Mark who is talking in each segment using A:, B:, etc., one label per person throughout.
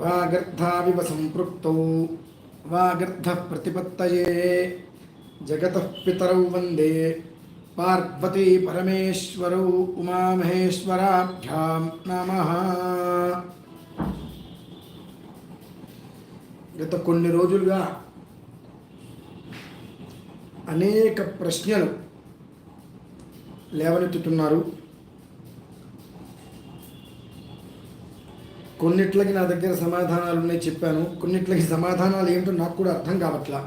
A: వాగర్ధావివ సంపృక్తౌ వాగర్ధ ప్రతిపత్తయే జగతః పితరౌ వందే. పార్వతీ పరమేశ్వరౌ ఉమామహేశ్వరాభ్యాం నమ. గత కొన్ని రోజులుగా అనేక ప్రశ్నలు లేవనెత్తుతున్నారు. కొన్నిట్లకి నా దగ్గర సమాధానాలు ఉన్నాయి చెప్పాను. కొన్నిట్లకి సమాధానాలు ఏమిటో నాకు కూడా అర్థం కావట్లా.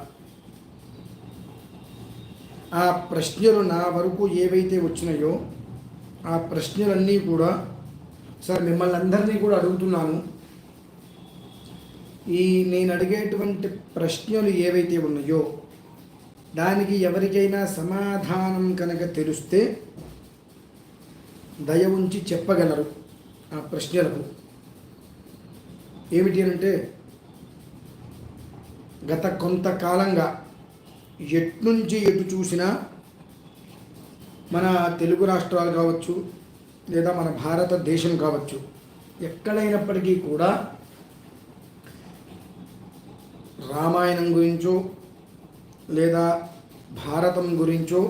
A: ఆ ప్రశ్నలు నా వరకు ఏవైతే వచ్చినాయో ఆ ప్రశ్నలన్నీ కూడా సార్ మిమ్మల్ని అందరినీ కూడా అడుగుతున్నాను. ఈ నేను అడిగేటువంటి ప్రశ్నలు ఏవైతే ఉన్నాయో దానికి ఎవరికైనా సమాధానం కనుక తెలిస్తే దయ ఉంచి చెప్పగలరు ఆ ప్రశ్నలకు. ఏమిటి అంటే గత కొంతకాలంగా ఎట్నుంచి ఎటు చూసినా మన తెలుగు రాష్ట్రాలు కావచ్చు లేదా మన భారతదేశం కావచ్చు ఎక్కడైనప్పటికీ కూడా రామాయణం గురించో లేదా భారతం గురించో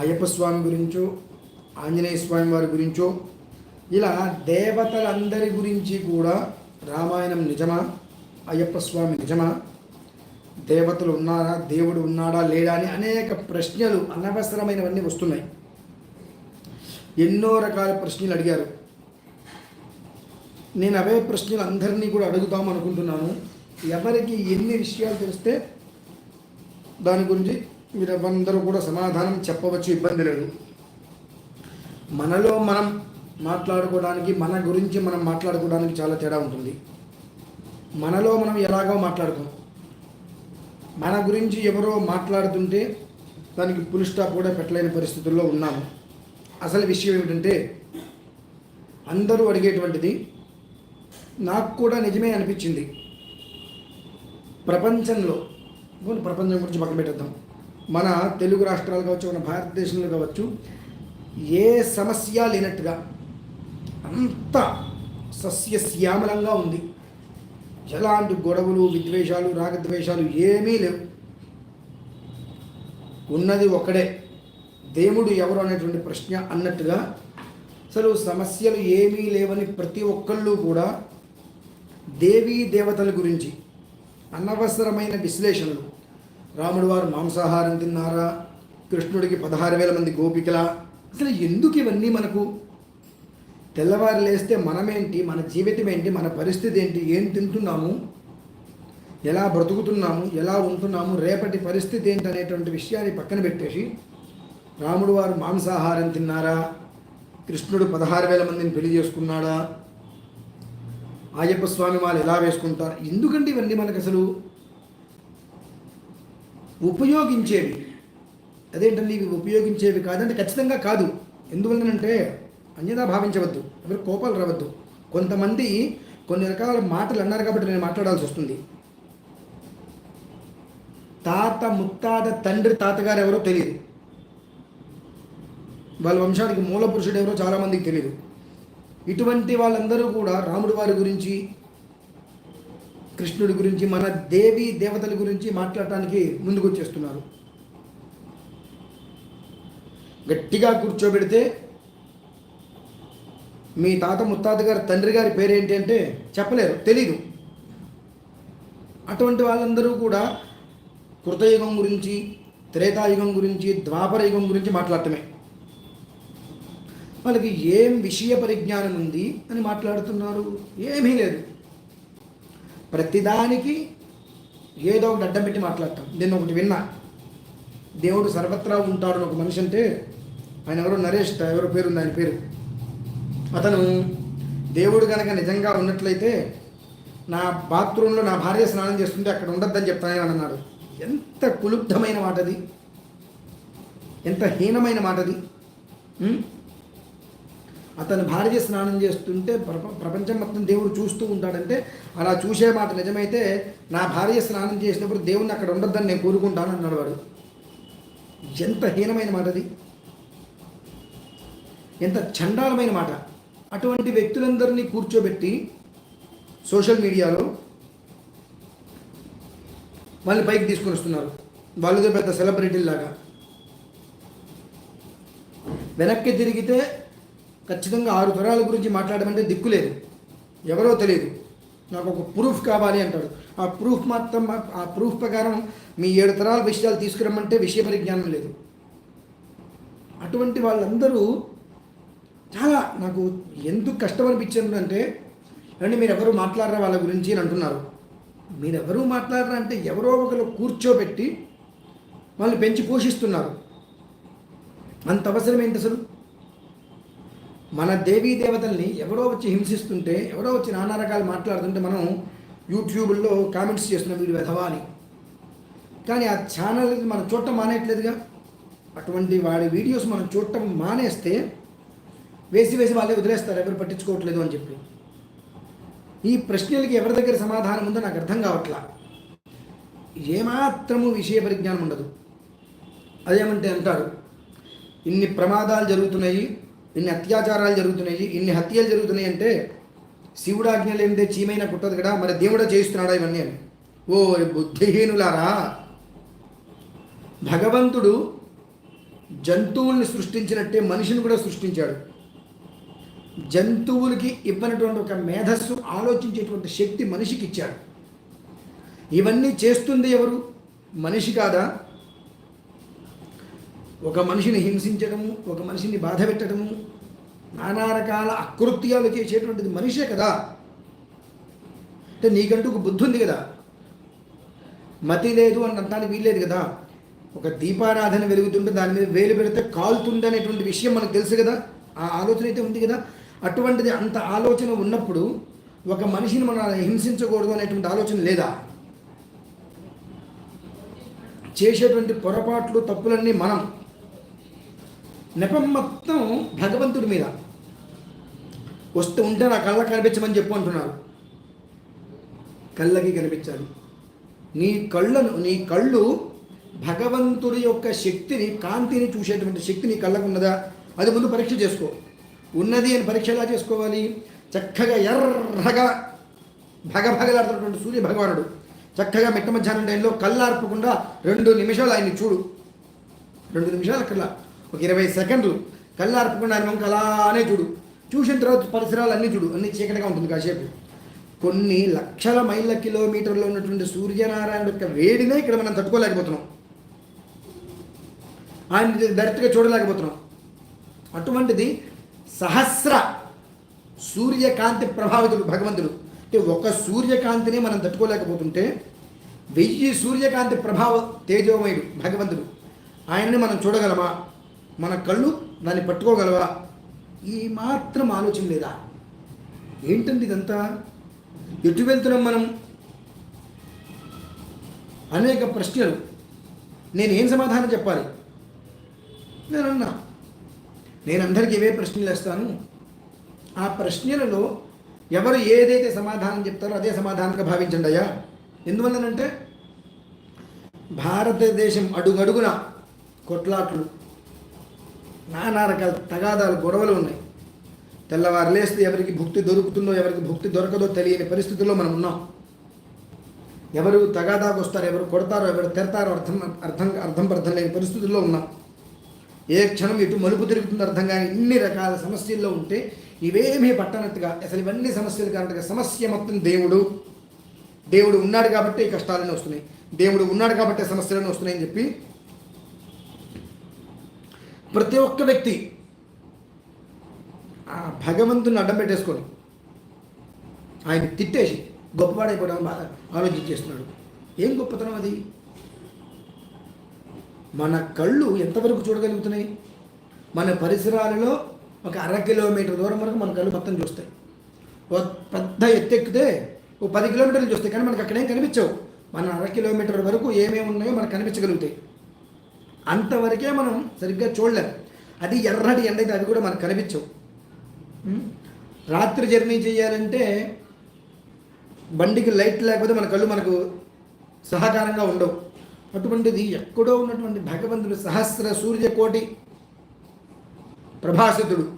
A: అయ్యప్ప స్వామి గురించో ఆంజనేయ స్వామి వారి గురించో ఇలా దేవతలందరి గురించి కూడా రామాయణం నిజమా? అయ్యప్ప స్వామి నిజమా? దేవతలు ఉన్నారా? దేవుడు ఉన్నాడా? లేడా? అని అనేక ప్రశ్నలు అనవసరమైనవన్నీ వస్తున్నాయి. ఎన్నో రకాల ప్రశ్నలు అడిగారు. నేను అవే ప్రశ్నలు అందరినీ కూడా అడుగుతాం అనుకుంటున్నాను. ఎవరికి ఎన్ని విషయాలు తెలిస్తే దాని గురించి మీరు అందరూ కూడా సమాధానం చెప్పవచ్చు ఇబ్బంది లేదు. మనలో మనం మాట్లాడుకోవడానికి మన గురించి మనం మాట్లాడుకోవడానికి చాలా తేడా ఉంటుంది. మనలో మనం ఎలాగో మాట్లాడుకోం. మన గురించి ఎవరో మాట్లాడుతుంటే దానికి పులి స్టాప్ కూడా పెట్టలేని పరిస్థితుల్లో ఉన్నాము. అసలు విషయం ఏమిటంటే అందరూ అడిగేటువంటిది నాకు కూడా నిజమే అనిపించింది. ప్రపంచంలో ప్రపంచం గురించి పక్కన పెట్టేద్దాం. మన తెలుగు రాష్ట్రాలు కావచ్చు మన భారతదేశంలో కావచ్చు ఏ సమస్య లేనట్టుగా అంత సస్యశ్యామలంగా ఉంది. ఎలాంటి గొడవలు విద్వేషాలు రాగద్వేషాలు ఏమీ లేవు. ఉన్నది ఒకడే. దేవుడు ఎవరు అనేటువంటి ప్రశ్న అన్నట్టుగా అసలు సమస్యలు ఏమీ లేవని ప్రతి ఒక్కళ్ళు కూడా దేవీ దేవతల గురించి అనవసరమైన విశ్లేషణలు. రాముడు వారు మాంసాహారం తిన్నారా? కృష్ణుడికి పదహారు వేల మంది గోపికల? అసలు ఎందుకు ఇవన్నీ మనకు తెల్లవారు లేస్తే మనమేంటి మన జీవితం ఏంటి మన పరిస్థితి ఏంటి ఏం తింటున్నాము ఎలా బ్రతుకుతున్నాము ఎలా ఉంటున్నాము రేపటి పరిస్థితి ఏంటి అనేటువంటి విషయాన్ని పక్కన పెట్టేసి రాముడు వారు మాంసాహారం తిన్నారా కృష్ణుడు పదహారు వేల మందిని పెళ్ళి చేసుకున్నాడా అయ్యప్ప స్వామి వాళ్ళు ఎలా వేసుకుంటారు ఎందుకంటే ఇవన్నీ మనకు అసలు ఉపయోగించేవి. అదేంటండి ఇవి ఉపయోగించేవి కాదంటే ఖచ్చితంగా కాదు. ఎందువల్లనంటే అన్యదా భావించవద్దు. ఎవరు కోపాలు రావద్దు. కొంతమంది కొన్ని రకాల మాటలు అన్నారు కాబట్టి నేను మాట్లాడాల్సి వస్తుంది. తాత ముత్తాత తండ్రి తాతగారు ఎవరో తెలియదు వాళ్ళ వంశానికి మూల పురుషుడు ఎవరో చాలామందికి తెలియదు ఇటువంటి వాళ్ళందరూ కూడా రాముడి వారి గురించి కృష్ణుడి గురించి మన దేవి దేవతల గురించి మాట్లాడటానికి ముందుకు వచ్చేస్తున్నారు గట్టిగా కూర్చోబెడితే మీ తాత ముత్తాత గారి తండ్రి గారి పేరేంటి అంటే చెప్పలేరు తెలీదు. అటువంటి వాళ్ళందరూ కూడా కృతయుగం గురించి త్రేతాయుగం గురించి ద్వాపర యుగం గురించి మాట్లాడటమే. వాళ్ళకి ఏం విషయ పరిజ్ఞానం ఉంది అని మాట్లాడుతున్నారు? ఏమీ లేదు. ప్రతిదానికి ఏదో ఒకటి అడ్డం పెట్టి మాట్లాడటం నేను ఒకటి విన్నా. దేవుడు సర్వత్రా ఉంటాడు ఒక మనిషి అంటే ఆయన ఎవరో నరేష్ ఎవరో పేరు ఉంది ఆయన పేరు. అతను దేవుడు కనుక నిజంగా ఉన్నట్లయితే నా బాత్రూంలో నా భార్య స్నానం చేస్తుంటే అక్కడ ఉండొద్దని చెప్తానని అన్నాడు. ఎంత కులుబ్ధమైన మాటది. ఎంత హీనమైన మాటది. అది అతని భార్య స్నానం చేస్తుంటే ప్రపంచం మొత్తం దేవుడు చూస్తూ ఉంటాడంటే అలా చూసే మాట నిజమైతే నా భార్య స్నానం చేసినప్పుడు దేవుడిని అక్కడ ఉండొద్దని నేను కోరుకుంటాను అన్నాడు వాడు. ఎంత హీనమైన మాట అది ఎంత చండాలమైన మాట. అటువంటి వ్యక్తులందరినీ కూర్చోబెట్టి సోషల్ మీడియాలో వాళ్ళని పైకి తీసుకొని వస్తున్నారు. వాళ్ళతో పెద్ద సెలబ్రిటీలాగా వెనక్కి తిరిగితే ఖచ్చితంగా ఆరు తరాల గురించి మాట్లాడమంటే దిక్కు లేదు. ఎవరో తెలియదు. నాకు ఒక ప్రూఫ్ కావాలి అంటాడు. ఆ ప్రూఫ్ మాత్రం ఆ ప్రూఫ్ ప్రకారం మీ ఏడు తరాల విషయాలు తీసుకురమ్మంటే విషయ పరిజ్ఞానం లేదు. అటువంటి వాళ్ళందరూ చాలా నాకు ఎందుకు కష్టం అనిపించింది అంటే అంటే మీరు ఎవరు మాట్లాడరా వాళ్ళ గురించి అని అంటున్నారు. మీరు ఎవరు మాట్లాడరా అంటే ఎవరో ఒకరు కూర్చోబెట్టి వాళ్ళని పెంచి పోషిస్తున్నారు. అంత అవసరం ఏంటి అసలు? మన దేవీ దేవతల్ని ఎవరో వచ్చి హింసిస్తుంటే ఎవరో వచ్చి నానా రకాలు మాట్లాడుతుంటే మనం యూట్యూబ్లో కామెంట్స్ చేస్తున్నాం వీడు వెధవా అని. కానీ ఆ ఛానల్ మనం చూడటం మానేయట్లేదుగా. అటువంటి వాడి వీడియోస్ మనం చూడటం మానేస్తే వేసి వేసి వాళ్ళే వదిలేస్తారు ఎవరు పట్టించుకోవట్లేదు అని చెప్పి. ఈ ప్రశ్నలకి ఎవరి దగ్గర సమాధానం ఉందో నాకు అర్థం కావట్లా. ఏమాత్రము విషయ పరిజ్ఞానం ఉండదు. అదేమంటే అంటారు ఇన్ని ప్రమాదాలు జరుగుతున్నాయి ఇన్ని అత్యాచారాలు జరుగుతున్నాయి ఇన్ని హత్యలు జరుగుతున్నాయి అంటే శివుడు ఆజ్ఞ లేనిదే చీమైన కుట్టదు కదా మరి దేవుడే చేయిస్తున్నాడా ఇవన్నీ అని. ఓ బుద్ధిహీనులారా! భగవంతుడు జంతువుల్ని సృష్టించినట్టే మనిషిని కూడా సృష్టించాడు. జంతువులకి ఇవ్వనటువంటి ఒక మేధస్సు ఆలోచించేటువంటి శక్తి మనిషికి ఇచ్చాడు. ఇవన్నీ చేస్తుంది ఎవరు? మనిషి కాదా? ఒక మనిషిని హింసించడము ఒక మనిషిని బాధ పెట్టడము నానా రకాల అకృత్యాలు చేసేటువంటిది మనిషే కదా? అంటే నీకంటూ ఒక బుద్ధి ఉంది కదా? మతి లేదు అని అంటానికి వీల్లేదు కదా? ఒక దీపారాధన వెలుగుతుంటే దాని మీద వేలు పెడితే కాలుతుంది అనేటువంటి విషయం మనకు తెలుసు కదా? ఆ ఆలోచన అయితే ఉంది కదా? అటువంటిది అంత ఆలోచన ఉన్నప్పుడు ఒక మనిషిని మనం హింసించకూడదు అనేటువంటి ఆలోచన లేదా? చేసేటువంటి పొరపాట్లు తప్పులన్నీ మనం. నెపం మొత్తం భగవంతుడి మీద. వస్తూ ఉంటే నా కళ్ళకి కనిపించమని చెప్పు అంటున్నారు. కళ్ళకి కనిపించాలి. నీ కళ్ళను నీ కళ్ళు భగవంతుడి యొక్క శక్తిని కాంతిని చూసేటువంటి శక్తి నీ కళ్ళకు ఉన్నదా? అది ముందు పరీక్ష చేసుకో. ఉన్నది అని పరీక్ష ఎలా చేసుకోవాలి? చక్కగా ఎర్రగా భగభగలాడుతున్నటువంటి సూర్య భగవానుడు చక్కగా మిట్ట మధ్యాహ్నం టైంలో కళ్ళార్పకుండా రెండు నిమిషాలు ఆయన్ని చూడు. రెండు నిమిషాలు అక్కడ. ఒక ఇరవై సెకండ్లు కళ్ళార్పకుండా ఆయన వంక అలానే చూడు. చూసిన తర్వాత పరిసరాలు అన్నీ చూడు. అన్ని చీకటిగా ఉంటుంది కాసేపు. కొన్ని లక్షల మైళ్ళ కిలోమీటర్లో ఉన్నటువంటి సూర్యనారాయణ యొక్క వేడినే ఇక్కడ మనం తట్టుకోలేకపోతున్నాం. ఆయన డైరెక్ట్గా చూడలేకపోతున్నాం. అటువంటిది సహస్ర సూర్యకాంతి ప్రభావితుడు భగవంతుడు అంటే ఒక సూర్యకాంతిని మనం తట్టుకోలేకపోతుంటే వెయ్యి సూర్యకాంతి ప్రభావ తేజోమయుడు భగవంతుడు. ఆయన్ని మనం చూడగలమా? మన కళ్ళు దాన్ని పట్టుకోగలవా? ఈ మాత్రం ఆలోచన లేదా? ఏంటండి ఇదంతా? ఎటు వెళ్తున్నాం మనం? అనేక ప్రశ్నలు. నేను ఏం సమాధానం చెప్పాలి? నేను అన్నా నేను అందరికీ ఇవే ప్రశ్నలు వేస్తాను. ఆ ప్రశ్నలలో ఎవరు ఏదైతే సమాధానం చెప్తారో అదే సమాధానంగా భావించండి అయ్యా. ఎందువల్లనంటే భారతదేశం అడుగడుగున కొట్లాట్లు నానా రకాల తగాదాలు గొడవలు ఉన్నాయి. తెల్లవారు లేస్తే ఎవరికి భుక్తి దొరుకుతుందో ఎవరికి భుక్తి దొరకదో తెలియని పరిస్థితుల్లో మనం ఉన్నాం. ఎవరు తగాదాకు వస్తారు ఎవరు కొడతారో ఎవరు తెరతారో అర్థం అర్థం అర్థం అర్థం లేని పరిస్థితుల్లో ఉన్నాం. ఏ క్షణం ఎటు మలుపు తిరుగుతుందో అర్థం కానీ ఇన్ని రకాల సమస్యల్లో ఉంటే ఇవేమీ పట్టనట్టుగా అసలు ఇవన్నీ సమస్యలు కానట్టుగా సమస్య మొత్తం దేవుడు. దేవుడు ఉన్నాడు కాబట్టి ఈ కష్టాలన్నీ వస్తున్నాయి. దేవుడు ఉన్నాడు కాబట్టి సమస్యలన్నీ వస్తున్నాయని చెప్పి ప్రతి ఒక్క వ్యక్తి ఆ భగవంతుని అడ్డం పెట్టేసుకొని ఆయన తిట్టేసి గొప్పవాడైపోవడం బాగా ఆలోచించేస్తున్నాడు. ఏం గొప్పతనం అది? మన కళ్ళు ఎంతవరకు చూడగలుగుతున్నాయి? మన పరిసరాలలో ఒక అర కిలోమీటర్ దూరం వరకు మన కళ్ళు మొత్తం చూస్తాయి. ఓ పెద్ద ఎత్తెక్కితే ఓ పది కిలోమీటర్లు చూస్తాయి. కానీ మనకు అక్కడేం కనిపించవు. మన అర కిలోమీటర్ వరకు ఏమేమి ఉన్నాయో మనకు కనిపించగలుగుతాయి. అంతవరకే మనం సరిగ్గా చూడలేం. అది ఎర్రటి ఎండ అయితే అది కూడా మనకు కనిపించవు. రాత్రి జర్నీ చేయాలంటే బండికి లైట్ లేకపోతే మన కళ్ళు మనకు సహకారంగా ఉండవు. అటువంటిది ఎక్కడో ఉన్నటువంటి భగవంతుడు సహస్ర సూర్యకోటి ప్రభాసితుడు.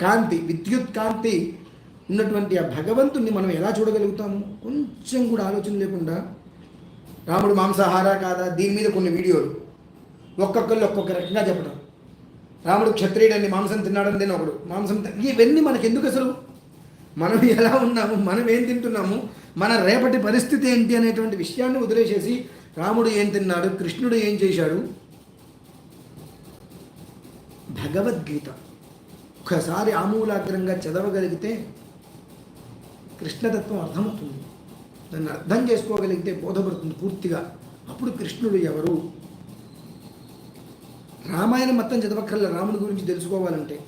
A: కాంతి విద్యుత్ కాంతి ఉన్నటువంటి ఆ భగవంతుణ్ణి మనం ఎలా చూడగలుగుతాము? కొంచెం కూడా ఆలోచన లేకుండా రాముడు మాంసాహార కాదా? దీని మీద కొన్ని వీడియోలు. ఒక్కొక్కళ్ళు ఒక్కొక్క రకంగా చెప్పడం. రాముడు క్షత్రియుడని మాంసం తిన్నాడని నేను ఒకడు. మాంసం ఇవన్నీ మనకి ఎందుకు అసలు? మనం ఎలా ఉన్నాము? మనం ఏం తింటున్నాము? మన రేపటి పరిస్థితి ఏంటి అనేటువంటి విషయాన్ని వదిలేసేసి రాముడు ఏం తిన్నాడు? కృష్ణుడు ఏం చేశాడు? భగవద్గీత. ఒక్కసారి ఆమూలాగ్రంగా చదవగలిగితే కృష్ణతత్వం అర్థమవుతుంది. దాన్ని అర్థం చేసుకోగలిగితే బోధపడుతుంది పూర్తిగా. అప్పుడు కృష్ణుడు ఎవరు? రామాయణం మొత్తం చదవక్కర్ల రాముడి గురించి తెలుసుకోవాలంటే.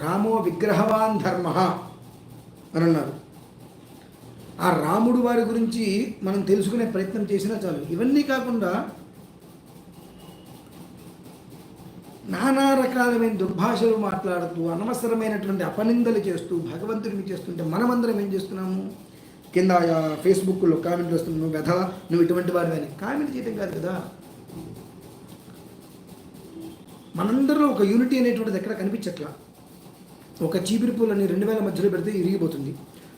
A: రామో విగ్రహవాన్ ధర్మ అని అన్నారు. ఆ రాముడు వారి గురించి మనం తెలుసుకునే ప్రయత్నం చేసినా చాలు. ఇవన్నీ కాకుండా నానా రకాలమైన దుర్భాషలు మాట్లాడుతూ అనవసరమైనటువంటి అపనిందలు చేస్తూ భగవంతుడిని చేస్తుంటే మనమందరం ఏం చేస్తున్నాము? కింద ఆ ఫేస్బుక్లో కామెంట్లు వస్తున్నావు నువ్వు నువ్వు ఇటువంటి వారి అని. కామెంట్ చేయడం కాదు కదా? మనందరిలో ఒక యూనిటీ అనేటువంటిది ఎక్కడ కనిపించట్లా? ఒక చీపిరి పుల్లని రెండు వేల మధ్యలో పెడితే ఇరిగిపోతుంది.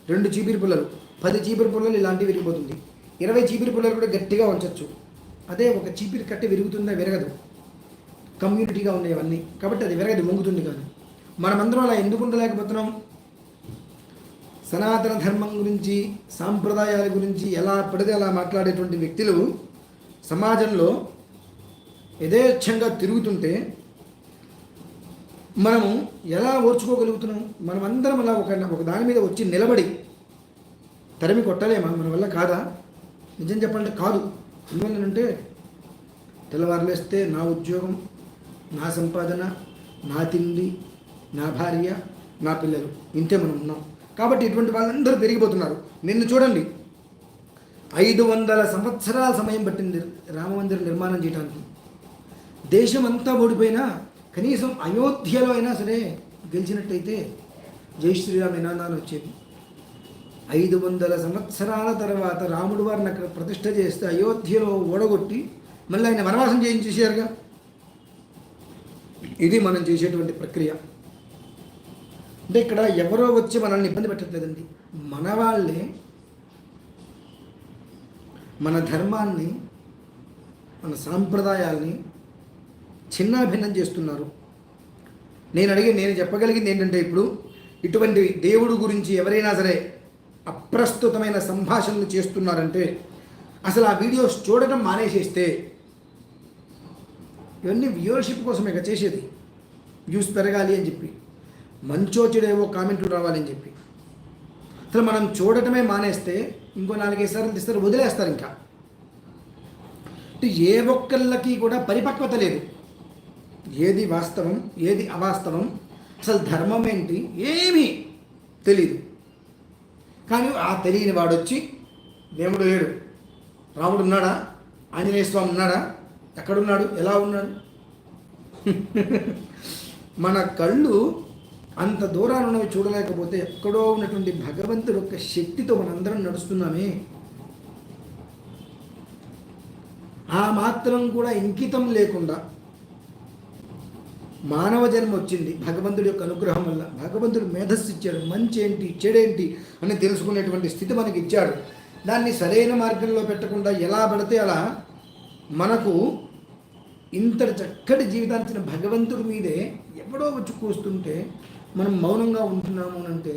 A: రెండు చీపిరి పుల్లలు. పది చీపిరి పుల్లలు ఇలాంటివి విరిగిపోతుంది. ఇరవై చీపిరి పుల్లలు కూడా గట్టిగా ఉంచవచ్చు అదే ఒక చీపిరి కట్టి విరుగుతుందా విరగదు. కమ్యూనిటీగా ఉన్నాయి అవన్నీ. కాబట్టి అది విరగదు మొంగుతుంది కానీ మనమందరం అలా ఎందుకు ఉండలేకపోతున్నాం? సనాతన ధర్మం గురించి సాంప్రదాయాల గురించి ఎలా పడితే అలా మాట్లాడేటువంటి వ్యక్తులు సమాజంలో యథేచ్ఛంగా తిరుగుతుంటే మనము ఎలా ఓర్చుకోగలుగుతున్నాం? మనమందరం అలా ఒక ఒక దాని మీద వచ్చి నిలబడి తరిమి కొట్టలేమా? మన వల్ల కాదా? నిజం చెప్పాలంటే కాదు. ఎందువల్లనంటే తెల్లవారులేస్తే నా ఉద్యోగం నా సంపాదన నా తిండి నా భార్య నా పిల్లలు. ఇంతే మనం ఉన్నాం. కాబట్టి ఇటువంటి వాళ్ళందరూ పెరిగిపోతున్నారు. నిన్ను చూడండి. ఐదు వందల సంవత్సరాల సమయం పట్టింది రామమందిరం నిర్మాణం చేయడానికి దేశం అంతా ఓడిపోయినా కనీసం అయోధ్యలో అయినా సరే గెలిచినట్టయితే జై శ్రీరామ్ నినాదాలు వచ్చేది ఐదు వందల సంవత్సరాల తర్వాత రాముడు వారిని అక్కడ ప్రతిష్ట చేస్తే అయోధ్యలో ఓడగొట్టి మళ్ళీ ఆయన వనవాసం చేయించేసారుగా ఇది మనం చేసేటువంటి ప్రక్రియ. అంటే ఇక్కడ ఎవరో వచ్చి మనల్ని ఇబ్బంది పెట్టట్లేదండి. మన వాళ్ళే మన ధర్మాన్ని మన సాంప్రదాయాల్ని చిన్నాభిన్నం చేస్తున్నారు. నేను అడిగి నేను చెప్పగలిగింది ఏంటంటే ఇప్పుడు ఇటువంటి దేవుడు గురించి ఎవరైనా సరే అప్రస్తుతమైన సంభాషణలు చేస్తున్నారంటే అసలు ఆ వీడియోస్ చూడటం మానేసేస్తే ఇవన్నీ వ్యూవర్షిప్ కోసమే ఇక చేసేది. వ్యూస్ పెరగాలి అని చెప్పి. మంచోచెడేవో కామెంట్లు రావాలని చెప్పి. అసలు మనం చూడటమే మానేస్తే ఇంకో నాలుగైదు సార్లు తీస్తారు వదిలేస్తారు ఇంకా. ఏ ఒక్కళ్ళకి కూడా పరిపక్వత లేదు. ఏది వాస్తవం ఏది అవాస్తవం అసలు ధర్మం ఏంటి ఏమీ తెలీదు. కానీ ఆ తెలియని వాడు వచ్చి దేవుడు లేడు. రాముడు ఉన్నాడా? ఆంజనేయ స్వామి ఉన్నాడా? ఎక్కడున్నాడు? ఎలా ఉన్నాడు? మన కళ్ళు అంత దూరాన ఉన్నవి చూడలేకపోతే ఎక్కడో ఉన్నటువంటి భగవంతుడు యొక్క శక్తితో మనందరం నడుస్తున్నామే. ఆ మాత్రం కూడా ఇంకితం లేకుండా మానవ జన్మ వచ్చింది. భగవంతుడి యొక్క అనుగ్రహం వల్ల భగవంతుడు మేధస్సు ఇచ్చాడు. మంచి ఏంటి చెడేంటి అని తెలుసుకునేటువంటి స్థితి మనకి ఇచ్చాడు. దాన్ని సరైన మార్గంలో పెట్టకుండా ఎలా పడితే అలా మనకు ఇంతటి చక్కటి జీవితాన్ని భగవంతుడి మీదే ఎవడో వచ్చి కూస్తుంటే మనం మౌనంగా ఉంటున్నాము అని అంటే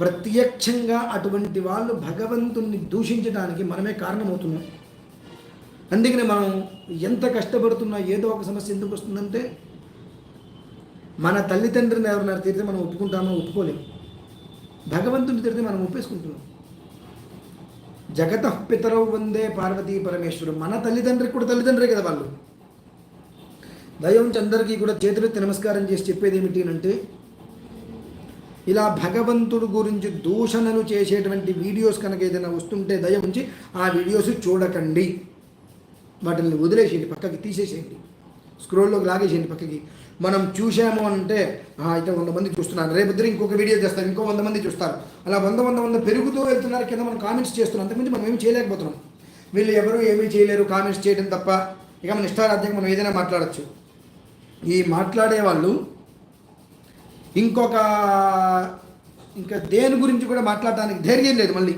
A: ప్రత్యక్షంగా అటువంటి వాళ్ళు భగవంతుణ్ణి దూషించడానికి మనమే కారణమవుతున్నాం. అందుకని మనం ఎంత కష్టపడుతున్నా ఏదో ఒక సమస్య ఎందుకు వస్తుందంటే మన తల్లిదండ్రులను ఎవరైనా తిరిగితే మనం ఒప్పుకుంటామో ఒప్పుకోలేము భగవంతుని తిరిగితే మనం ఒప్పేసుకుంటున్నాం. జగత పితరవు వందే పార్వతీ పరమేశ్వరుడు. మన తల్లిదండ్రికి కూడా తల్లిదండ్రే కదా వాళ్ళు. దయవంచి అందరికీ కూడా చేతులెత్తి నమస్కారం చేసి చెప్పేది ఏమిటి అంటే ఇలా భగవంతుడు గురించి దూషణలు చేసేటువంటి వీడియోస్ కనుక ఏదైనా వస్తుంటే దయ ఉంచి ఆ వీడియోస్ చూడకండి. వాటిని వదిలేసేయండి పక్కకి తీసేసేయండి. స్క్రోల్లోకి లాగేసేయండి పక్కకి. మనం చూసాము అంటే అయితే వంద మంది చూస్తున్నారు. రేపు ఇద్దరు ఇంకొక వీడియో చేస్తారు ఇంకో వంద మంది చూస్తారు. అలా వంద వంద వంద పెరుగుతూ వెళ్తున్నారు కింద మనం కామెంట్స్ చేస్తున్నాం. అంతకుమించి మనం ఏమి చేయలేకపోతున్నాం. వీళ్ళు ఎవరు ఏమీ చేయలేరు కామెంట్స్ చేయడం తప్ప. ఇక మన ఇష్టారాధ్యంగా మనం ఏదైనా మాట్లాడచ్చు. ఈ మాట్లాడే వాళ్ళు ఇంకొక ఇంకా దేని గురించి కూడా మాట్లాడడానికి ధైర్యం లేదు మళ్ళీ.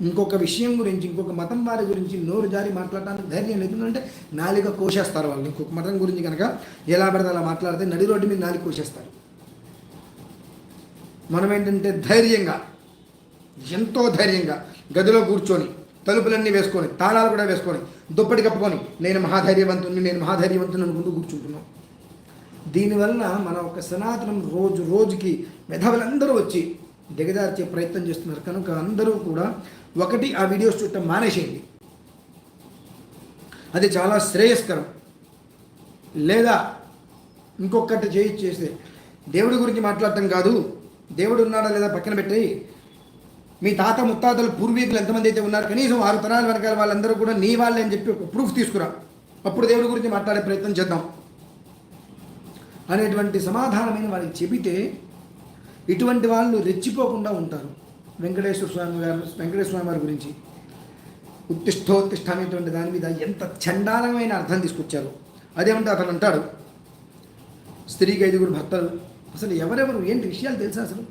A: ఇంకొక విషయం గురించి ఇంకొక మతం వారి గురించి నోరు జారి మాట్లాడటానికి ధైర్యం లేదు. ఎందుకంటే నాలిక కోసేస్తారు వాళ్ళు. ఇంకొక మతం గురించి కనుక ఎలా పడితే అలా మాట్లాడితే నడి రోడ్డు మీద నాలిక కోసేస్తారు. మనం ఏంటంటే ధైర్యంగా ఎంతో ధైర్యంగా గదిలో కూర్చొని తలుపులన్నీ వేసుకొని తాళాలు కూడా వేసుకొని దుప్పటి కప్పుకొని నేను మహాధైర్యవంతుని నేను మహాధైర్యవంతుని అనుకుంటూ కూర్చుంటున్నాం. దీనివల్ల మన ఒక సనాతనం రోజు రోజుకి మెధవులందరూ వచ్చి దిగజార్చే ప్రయత్నం చేస్తున్నారు. కనుక అందరూ కూడా ఒకటి ఆ వీడియోస్ చూడటం మానేసేయండి. అది చాలా శ్రేయస్కరం. లేదా ఇంకొకటి చేయి చేస్తే దేవుడి గురించి మాట్లాడటం కాదు. దేవుడు ఉన్నాడా లేదా పక్కన పెట్టి మీ తాత ముత్తాతలు పూర్వీకులు ఎంతమంది అయితే ఉన్నారు కనీసం ఆరు తరాల వెనకాల వాళ్ళందరూ కూడా నీ వాళ్ళే అని చెప్పి ఒక ప్రూఫ్ తీసుకురా. అప్పుడు దేవుడి గురించి మాట్లాడే ప్రయత్నం చేద్దాం. అనేటువంటి సమాధానమైన వాళ్ళకి చెబితే ఇటువంటి వాళ్ళు రెచ్చిపోకుండా ఉంటారు. వెంకటేశ్వర స్వామి గారు వెంకటేశ్వర స్వామి వారి గురించి. ఉత్తిష్టోత్తిష్ట అనేటువంటి దాని మీద ఎంత చండాలమైన అర్థం తీసుకొచ్చారు. అదేమంటే అతను అంటాడు స్త్రీకి ఐదుగురు భర్తలు అసలు ఎవరెవరు ఏంటి విషయాలు తెలుసా అసలు?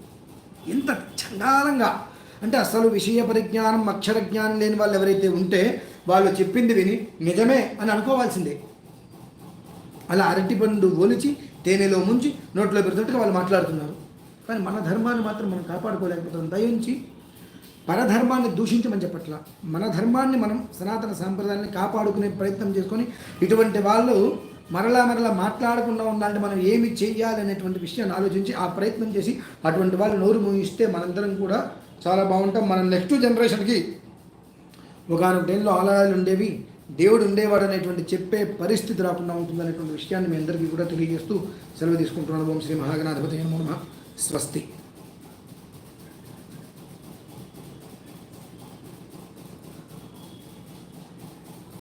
A: ఎంత చండాలంగా. అంటే అసలు విషయ పరిజ్ఞానం అక్షర జ్ఞానం లేని వాళ్ళు ఎవరైతే ఉంటే వాళ్ళు చెప్పింది విని నిజమే అని అనుకోవాల్సిందే. అలా అరటిపండు ఒలిచి తేనెలో ముంచి నోట్లో పెడుతుంటే వాళ్ళు మాట్లాడుతున్నారు. కానీ మన ధర్మాన్ని మాత్రం మనం కాపాడుకోలేకపోతాం. దయించి పరధర్మాన్ని దూషించమని చెప్పట్ల. మన ధర్మాన్ని మనం సనాతన సాంప్రదాయాన్ని కాపాడుకునే ప్రయత్నం చేసుకొని ఇటువంటి వాళ్ళు మరలా మరలా మాట్లాడకుండా ఉండాలంటే మనం ఏమి చేయాలి అనేటువంటి విషయాన్ని ఆలోచించి ఆ ప్రయత్నం చేసి అటువంటి వాళ్ళు నోరు మూయిస్తే మనందరం కూడా చాలా బాగుంటాం. మన నెక్స్ట్ జనరేషన్కి ఒకనొక టైంలో ఆలయాలు ఉండేవి దేవుడు ఉండేవాడు అనేటువంటి చెప్పే పరిస్థితి రాకుండా ఉంటుందనేటువంటి విషయాన్ని మీ అందరికీ కూడా తెలియజేస్తూ సెలవు తీసుకుంటున్నాను. ఓం శ్రీ మహాగణాధిపతి నమో నమః. స్వస్తి.